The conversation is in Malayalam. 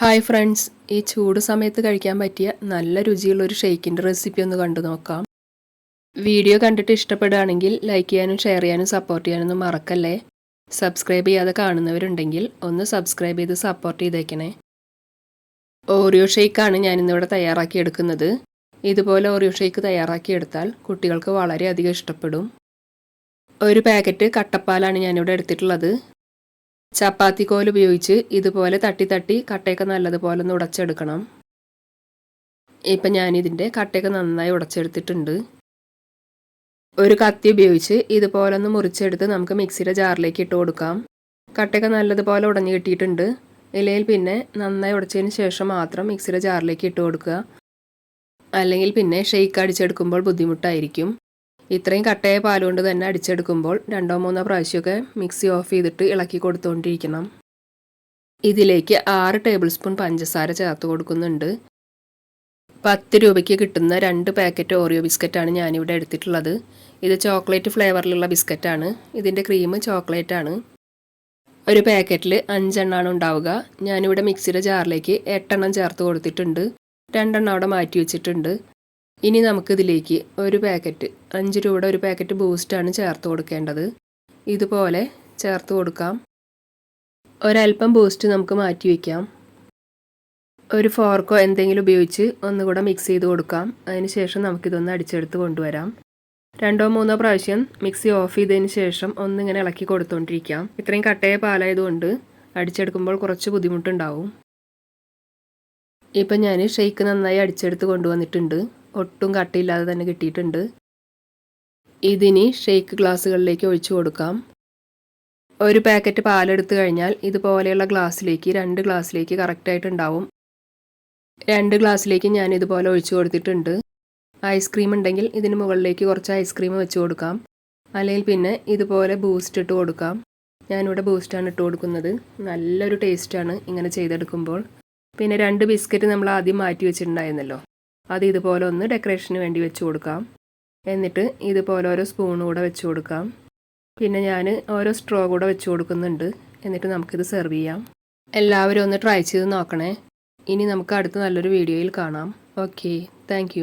ഹായ് ഫ്രണ്ട്സ് ഈ ചൂട് സമയത്ത് കഴിക്കാൻ പറ്റിയ നല്ല രുചിയുള്ള ഒരു ഷെയ്ക്കിന്റെ റെസിപ്പി ഒന്ന് കണ്ടു നോക്കാം. വീഡിയോ കണ്ടിട്ട് ഇഷ്ടപ്പെടുകയാണെങ്കിൽ ലൈക്ക് ചെയ്യാനും ഷെയർ ചെയ്യാനും സപ്പോർട്ട് ചെയ്യാനൊന്നും മറക്കല്ലേ? സബ്സ്ക്രൈബ് ചെയ്യാതെ കാണുന്നവരുണ്ടെങ്കിൽ ഒന്ന് സബ്സ്ക്രൈബ് ചെയ്ത് സപ്പോർട്ട് ചെയ്തേക്കണേ. ഓറിയോ ഷെയ്ക്കാണ് ഞാനിന്നിവിടെ തയ്യാറാക്കി എടുക്കുന്നത്. ഇതുപോലെ ഓറിയോ ഷെയ്ക്ക് തയ്യാറാക്കി എടുത്താൽ കുട്ടികൾക്ക് വളരെയധികം ഇഷ്ടപ്പെടും. ഒരു പാക്കറ്റ് കട്ടപ്പാലാണ് ഞാനിവിടെ എടുത്തിട്ടുള്ളത്. ചപ്പാത്തി കോൽ ഉപയോഗിച്ച് ഇതുപോലെ തട്ടി തട്ടി കട്ടയൊക്കെ നല്ലതുപോലെ ഒന്ന് ഉടച്ചെടുക്കണം. ഇപ്പം ഞാനിതിന്റെ കട്ടയൊക്കെ നന്നായി ഉടച്ചെടുത്തിട്ടുണ്ട്. ഒരു കത്തി ഉപയോഗിച്ച് ഇതുപോലെ ഒന്ന് മുറിച്ചെടുത്ത് നമുക്ക് മിക്സിയുടെ ജാറിലേക്ക് ഇട്ട് കൊടുക്കാം. കട്ടയൊക്കെ നല്ലതുപോലെ ഉടഞ്ഞു കിട്ടിയിട്ടുണ്ട്. ഇലയിൽ പിന്നെ നന്നായി ഉടച്ചതിന് ശേഷം മാത്രം മിക്സിയുടെ ജാറിലേക്ക് ഇട്ട് കൊടുക്കുക. അല്ലെങ്കിൽ പിന്നെ ഷെയ്ക്ക് അടിച്ചെടുക്കുമ്പോൾ ബുദ്ധിമുട്ടായിരിക്കും. ഇത്രയും കട്ടയ കൊണ്ട് തന്നെ അടിച്ചെടുക്കുമ്പോൾ രണ്ടോ മൂന്നോ പ്രാവശ്യമൊക്കെ മിക്സി ഓഫ് ചെയ്തിട്ട് ഇളക്കി കൊടുത്തുകൊണ്ടിരിക്കണം ഇതിലേക്ക് ആറ് ടേബിൾ സ്പൂൺ പഞ്ചസാര ചേർത്ത് കൊടുക്കുന്നുണ്ട്. പത്ത് രൂപയ്ക്ക് കിട്ടുന്ന രണ്ട് പാക്കറ്റ് ഓറിയോ ബിസ്ക്കറ്റാണ് ഞാനിവിടെ എടുത്തിട്ടുള്ളത്. ഇത് ചോക്ലേറ്റ് ഫ്ലേവറിലുള്ള ബിസ്ക്കറ്റാണ്. ഇതിന്റെ ക്രീം ചോക്ലേറ്റ് ആണ് ഒരു പാക്കറ്റിൽ അഞ്ചെണ്ണമാണ് ഉണ്ടാവുക. ഞാനിവിടെ മിക്സിയുടെ ജാറിലേക്ക് എട്ടെണ്ണം ചേർത്ത് കൊടുത്തിട്ടുണ്ട്. രണ്ടെണ്ണം അവിടെ മാറ്റി വെച്ചിട്ടുണ്ട്. ഇനി നമുക്കിതിലേക്ക് ഒരു പാക്കറ്റ് അഞ്ച് രൂപയുടെ ഒരു പാക്കറ്റ് ബൂസ്റ്റാണ് ചേർത്ത് കൊടുക്കേണ്ടത്. ഇതുപോലെ ചേർത്ത് കൊടുക്കാം. ഒരൽപ്പം ബൂസ്റ്റ് നമുക്ക് മാറ്റി വയ്ക്കാം ഒരു ഫോർക്കോ എന്തെങ്കിലും ഉപയോഗിച്ച് ഒന്നുകൂടെ മിക്സ് ചെയ്ത് കൊടുക്കാം. അതിനുശേഷം നമുക്കിതൊന്ന് അടിച്ചെടുത്ത് കൊണ്ടുവരാം. രണ്ടോ മൂന്നോ പ്രാവശ്യം മിക്സി ഓഫ് ചെയ്തതിന് ശേഷം ഒന്നിങ്ങനെ ഇളക്കി കൊടുത്തുകൊണ്ടിരിക്കാം ഇത്രയും കട്ടയ പാലായതുകൊണ്ട് അടിച്ചെടുക്കുമ്പോൾ കുറച്ച് ബുദ്ധിമുട്ടുണ്ടാവും. ഇപ്പം ഞാൻ ഷെയ്ക്ക് നന്നായി അടിച്ചെടുത്ത് കൊണ്ടുവന്നിട്ടുണ്ട്. ഒട്ടും കട്ടിയില്ലാതെ തന്നെ കിട്ടിയിട്ടുണ്ട്. ഇതിനി ഷേക്ക് ഗ്ലാസ്സുകളിലേക്ക് ഒഴിച്ചു കൊടുക്കാം. ഒരു പാക്കറ്റ് പാലെടുത്തു കഴിഞ്ഞാൽ ഇതുപോലെയുള്ള ഗ്ലാസ്സിലേക്ക് രണ്ട് ഗ്ലാസ്സിലേക്ക് കറക്റ്റായിട്ടുണ്ടാവും. രണ്ട് ഗ്ലാസ്സിലേക്ക് ഞാൻ ഇതുപോലെ ഒഴിച്ചു കൊടുത്തിട്ടുണ്ട്. ഐസ്ക്രീം ഉണ്ടെങ്കിൽ ഇതിന് മുകളിലേക്ക് കുറച്ച് ഐസ്ക്രീം വെച്ച് കൊടുക്കാം. അല്ലെങ്കിൽ പിന്നെ ഇതുപോലെ ബൂസ്റ്റ് ഇട്ട് കൊടുക്കാം. ഞാനിവിടെ ബൂസ്റ്റാണ് ഇട്ട് കൊടുക്കുന്നത്. നല്ലൊരു ടേസ്റ്റാണ് ഇങ്ങനെ ചെയ്തെടുക്കുമ്പോൾ. പിന്നെ രണ്ട് ബിസ്ക്കറ്റ് നമ്മൾ ആദ്യം മാറ്റി വെച്ചിട്ടുണ്ടായിരുന്നല്ലോ. അത് ഇതുപോലെ ഒന്ന് ഡെക്കറേഷന് വേണ്ടി വെച്ച് കൊടുക്കാം. എന്നിട്ട് ഇതുപോലെ ഓരോ സ്പൂൺ കൂടെ വെച്ച് കൊടുക്കാം. പിന്നെ ഞാൻ ഓരോ സ്ട്രോ കൂടെ വെച്ച് കൊടുക്കുന്നുണ്ട്. എന്നിട്ട് നമുക്കിത് സെർവ് ചെയ്യാം. എല്ലാവരും ഒന്ന് ട്രൈ ചെയ്ത് നോക്കണേ. ഇനി നമുക്ക് അടുത്ത നല്ലൊരു വീഡിയോയിൽ കാണാം. Okay thank